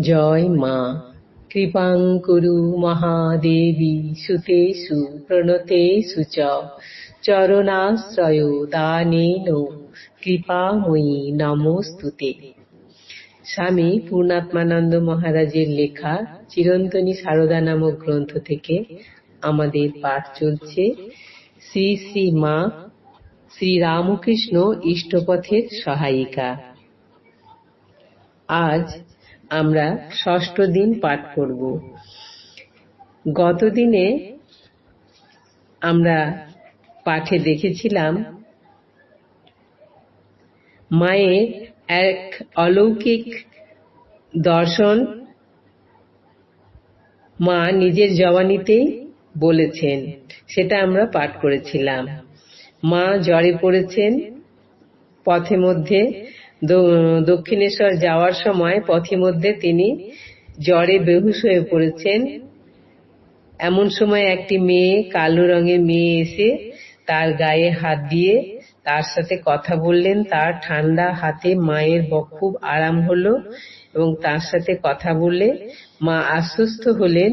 জয় মা। কৃপাং কুরু মহাদেবী, সুতেষু, প্রণতেষু চ। চরণাশ্রয় দানেন। কৃপাময়ী নমস্তুতে স্বামী পূর্ণাত্মানন্দ মহারাজের লেখা চিরন্তনী সারদা নামক গ্রন্থ থেকে আমাদের পাঠ চলছে। শ্রী শ্রী মা শ্রী রামকৃষ্ণ ইষ্টপথের সহায়িকা। আজ আমরা ষষ্ঠ দিন পাঠ করব। গতদিনে আমরা পাঠে দেখেছিলাম, মায়ের এক অলৌকিক দর্শন মা নিজের জবানিতেই বলেছেন, সেটা আমরা পাঠ করেছিলাম। মা জ্বরে পড়েছেন, পথে মধ্যে দক্ষিণেশ্বর যাওয়ার সময় পথে মধ্যে তিনি জ্বরে বেহুশ হয়ে পড়েছেন। এমন সময় একটি মেয়ে, কালো রঙের মেয়ে এসে তার গায়ে হাত দিয়ে তার সাথে কথা বললেন। তার ঠান্ডা হাতে মায়ের খুব আরাম হলো এবং তার সাথে কথা বললে মা আশ্বস্ত হলেন,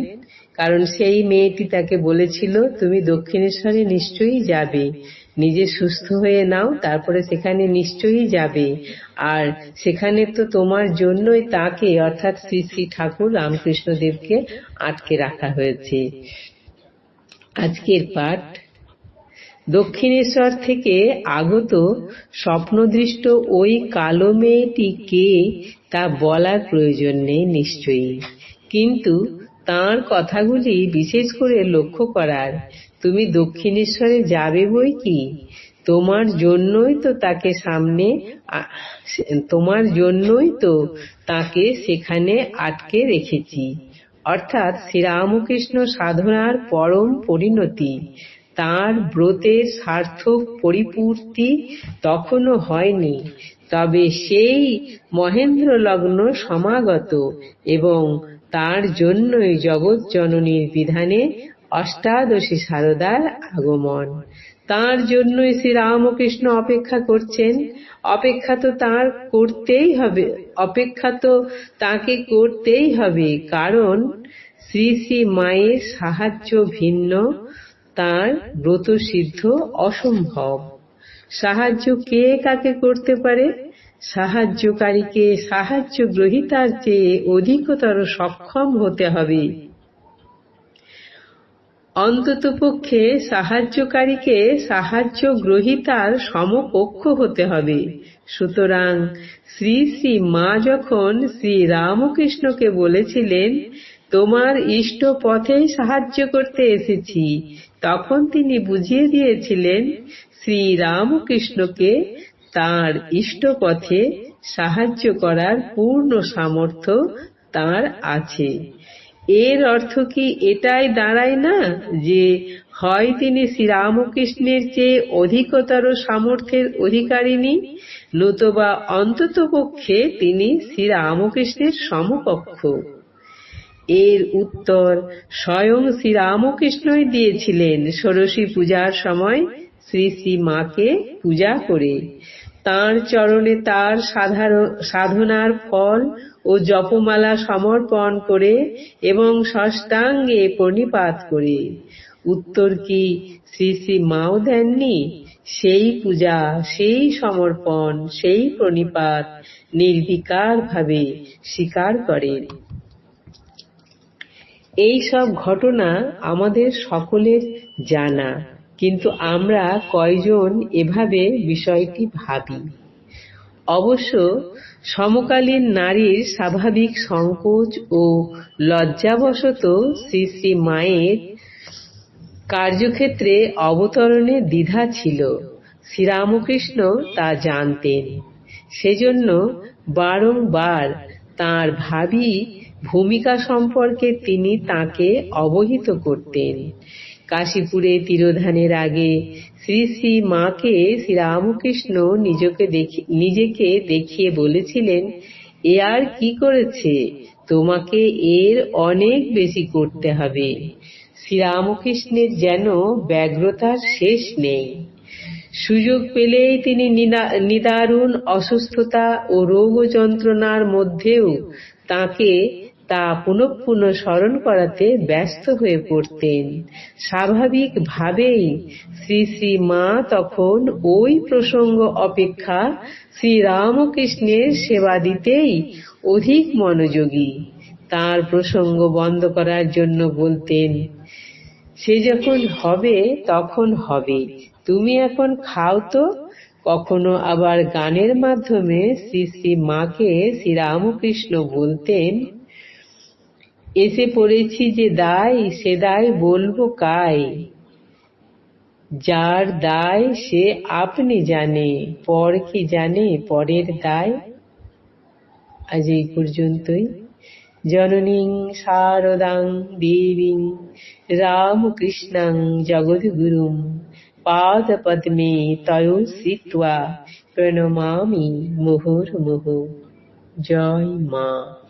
কারণ সেই মেয়েটি তাকে বলেছিল, তুমি দক্ষিণেশ্বরে নিশ্চয়ই যাবে। নিজে সুস্থ হয়ে নাও, তারপরে সেখানে নিশ্চয়ই যাবে। আর সেখানে তো তোমার জন্যই তাকে, অর্থাৎ শ্রী শ্রী ঠাকুর রামকৃষ্ণদেবকে আটকে রাখা হয়েছে। আজকের পাঠ, দক্ষিণেশ্বর থেকে আগত স্বপ্নদৃষ্ট ওই কালো মেয়েটি কে তা বলার প্রয়োজন নেই নিশ্চয়ই। কিন্তু তার কথাগুলি বিশেষ করে লক্ষ্য করার। তুমি দক্ষিণেশ্বরে যাবে বই কি? তোমার জন্যই তো তাকে সামনে তোমার জন্যই তো তাকে সেখানে আটকে রেখেছি। অর্থাৎ শ্রীরামকৃষ্ণ সাধনার পরম পরিণতি। তার ব্রতের সার্থক পরিপূর্তি তখনও হয়নি। তবে সেই মহেন্দ্র লগ্ন সমাগত এবং তার জন্যই জগৎ জননীর বিধানে অষ্টাদশী সারদার আগমন। তার জন্যই শ্রী রামকৃষ্ণ অপেক্ষা করছেন। অপেক্ষা তো তার করতেই হবে, অপেক্ষা তো তাকে করতেই হবে। কারণ শ্রী শ্রী মায়ের সাহায্য ভিন্ন, তার ব্রত সিদ্ধ অসম্ভব। সাহায্য কে কাকে করতে পারে? সাহায্যকারীকে সাহায্য গ্রহিতার চেয়ে অধিকতর সক্ষম হতে হবে। অন্ততপক্ষে সাহায্যকারীকে সাহায্য গ্রহিতার সমকক্ষ হতে হবে। সুতরাং শ্রী শ্রী মা যখন শ্রী রামকৃষ্ণকে বলেছিলেন, তোমার ইষ্ট পথেই সাহায্য করতে এসেছি, তখন তিনি বুঝিয়ে দিয়েছিলেন, শ্রী রামকৃষ্ণকে তার ইষ্ট পথে সাহায্য করার পূর্ণ সামর্থ্য তার আছে। এর অর্থ কি এটাই দাঁড়ায় না যে হয় তিনি শ্রীরামকৃষ্ণের চেয়ে অধিকতর সামর্থ্যের অধিকারিণী, নতুবা অন্ততপক্ষে তিনি শ্রীরামকৃষ্ণের সমকক্ষ। এর উত্তর, স্বয়ং শ্রীরামকৃষ্ণই দিয়েছিলেন ষোড়শী পূজার সময় শ্রী শ্রী মাকে পূজা করে। তাঁর চরণে তার সাধনার ফল ও জপমালা সমর্পণ করে এবং ষষ্ঠাঙ্গে প্রণিপাত করে। উত্তর কি শ্রী শ্রী মাও দেননি? সেই পূজা, সেই সমর্পণ, সেই প্রণিপাত নির্বিকার ভাবে স্বীকার করেন। এই সব ঘটনা আমাদের সকলের জানা, কিন্তু আমরা কয়জন এভাবে বিষয়টি ভাবি? অবশ্য সমকালীন নারীর স্বাভাবিক সংকোচ ও লজ্জাবশত শ্রী শ্রী মায়ের কার্যক্ষেত্রে অবতরণে দ্বিধা ছিল। শ্রীরামকৃষ্ণ তা জানতেন। সেজন্য বারংবার তার ভাবি ভূমিকা সম্পর্কে তিনি তাকে অবহিত করতেন। কাশীপুরে তিরোধানের আগে শ্রী শ্রী মাকে শ্রীরামকৃষ্ণ নিজকে নিজেকে দেখিয়ে বলেছিলেন, এ আর কি করেছে? তোমাকে এর অনেক বেশি করতে হবে। শ্রীরামকৃষ্ণের যেন ব্যগ্রতার শেষ নেই সুযোগ পেলেই তিনি নিদারুণ অসুস্থতা ও রোগ যন্ত্রণার মধ্যেও তাকে তা পুনঃ পুনঃ স্মরণ করাতে ব্যস্ত হয়ে পড়তেন। স্বাভাবিকভাবেই শ্রী শ্রী মা তখন ওই প্রসঙ্গ অপেক্ষা শ্রীরামকৃষ্ণের সেবা দিতেই অধিক মনোযোগী। তার প্রসঙ্গ বন্ধ করার জন্য বলতেন, সে যখন হবে, তখন হবে। তুমি এখন খাও তো। কখনো আবার গানের মাধ্যমে শ্রী শ্রী মাকে শ্রীরামকৃষ্ণ বলতেন এসে পড়েছি যে দায়, সে দায় বলব কাই? যার দায় সে আপনি জানে, পর কি জানে পরের দায়? আজ এই পর্যন্তই। জননীং শারদাং দেবীং রামকৃষ্ণাং জগদ্গুরুম পাদপদ্মে তয় শ্রিত্বা প্রণমামি মুহুর্মুহু। জয় মা।